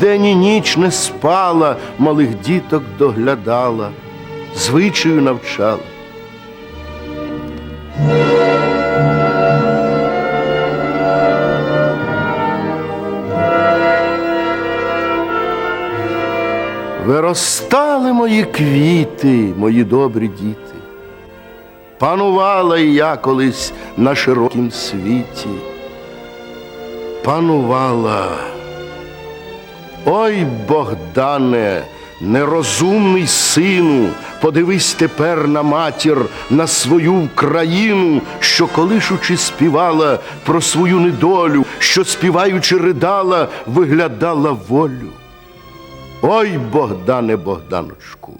день і ніч не спала, малих діток доглядала, звичаю навчала. Виростали мої квіти, мої добрі діти. Панувала я колись на широкім світі. Панувала. Ой, Богдане, нерозумний сину, подивись тепер на матір, на свою країну, що колишучи співала про свою недолю, що співаючи ридала, виглядала волю. Ой, Богдане, Богданочку,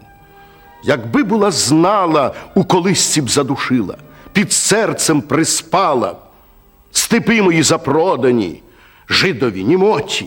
якби була знала, у колисці б задушила, під серцем приспала, степи мої запродані, жидові, німоті,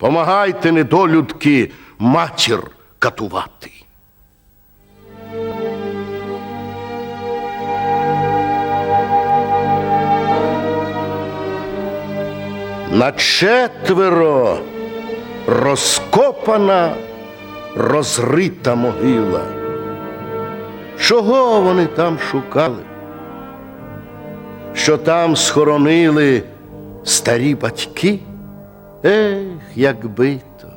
Помагайте, недолюдки, матір катувати. На четверо розкопана, розрита могила. Чого вони там шукали? Що там схоронили старі батьки? Ех, якби то,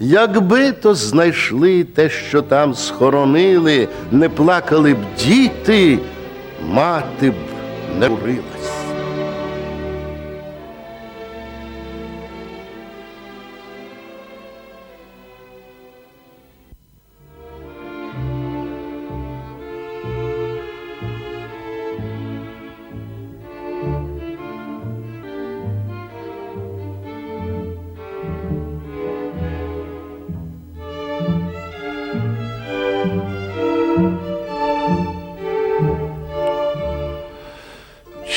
якби то знайшли те, що там схоронили, не плакали б діти, мати б не урилась.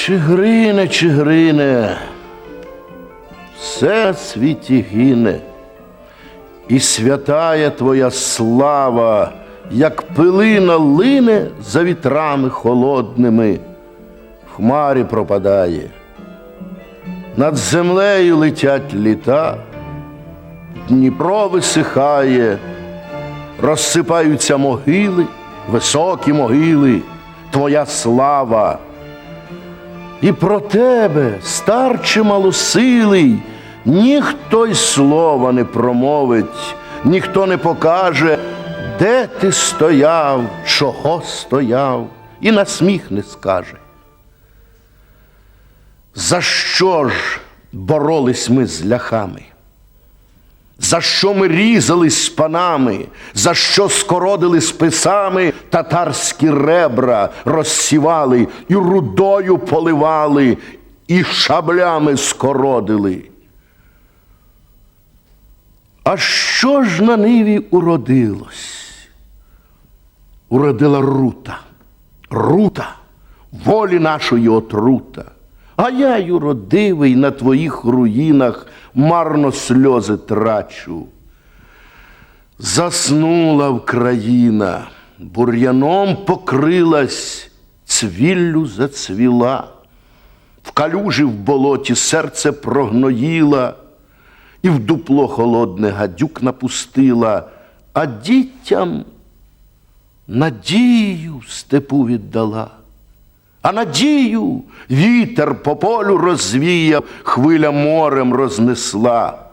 Чигрине, чигрине, все світі гине, і святая твоя слава, як пилина лине за вітрами холодними, в хмарі пропадає. Над землею летять літа, Дніпро висихає, розсипаються могили, високі могили, твоя слава. І про тебе, старче малосилий, ніхто й слова не промовить, ніхто не покаже, де ти стояв, чого стояв, і на сміх не скаже. За що ж боролись ми з ляхами? За що ми різались з панами, за що скородили списами, татарські ребра розсівали, і рудою поливали, і шаблями скородили. А що ж на ниві уродилось? Уродила рута, рута, волі нашої отрута. А я й уродивий на твоїх руїнах марно сльози трачу. Заснула Вкраїна, бур'яном покрилась, цвіллю зацвіла, в калюжі в болоті серце прогноїла, і в дупло холодне гадюк напустила, а дітям надію степу віддала. А надію вітер по полю розвіяв, хвиля морем рознесла.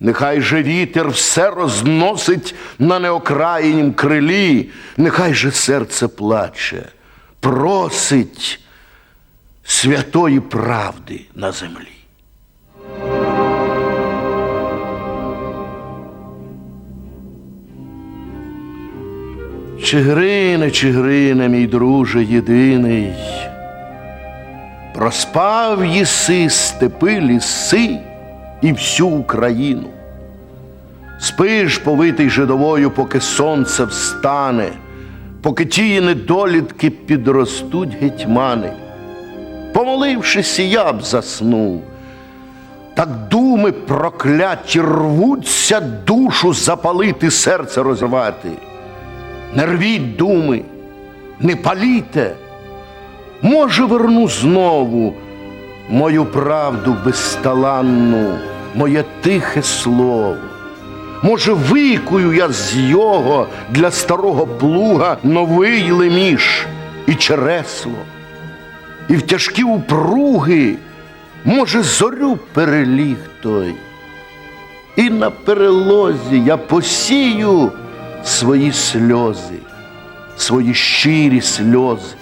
Нехай же вітер все розносить на неокраїнім крилі, нехай же серце плаче, просить святої правди на землі. Чигрине, чигрине, мій друже єдиний, проспав єси степи ліси і всю Україну. Спиш, повитий жидовою, поки сонце встане, поки ті недолітки підростуть гетьмани. Помолившись, я б заснув. Так думи прокляті рвуться душу запалити, серце розірвати. Не рвіть думи, не паліте. Може, верну знову мою правду безталанну, моє тихе слово. Може, викую я з його для старого плуга новий леміш і чересло, і в тяжкі упруги, може, зорю переліг той. І на перелозі я посію свої сльози, свої щирі сльози.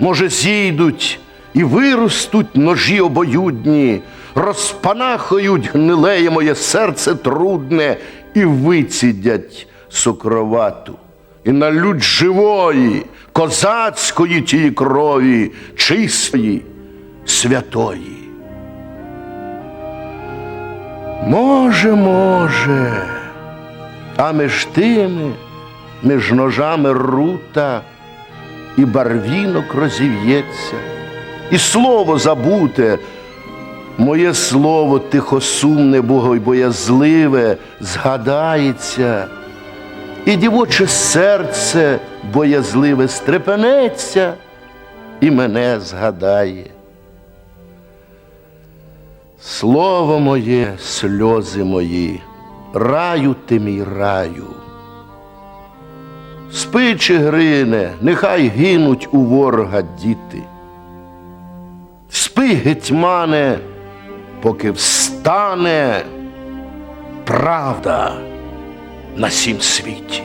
Може, зійдуть і виростуть ножі обоюдні, розпанахають гнилеє моє серце трудне і вицідять сукровату. І на лють живої, козацької тієї крові, чистої, святої. Може, може, а між тими, між ножами рута і барвінок розів'ється, і слово забуте, моє слово тихосумне, богойбоязливе, згадається, і дівоче серце боязливе стрепенеться і мене згадає. Слово моє, сльози мої, раю ти мій раю. Спи, Чигрине, нехай гинуть у ворога діти. Спи, гетьмане, поки встане правда на сім світі.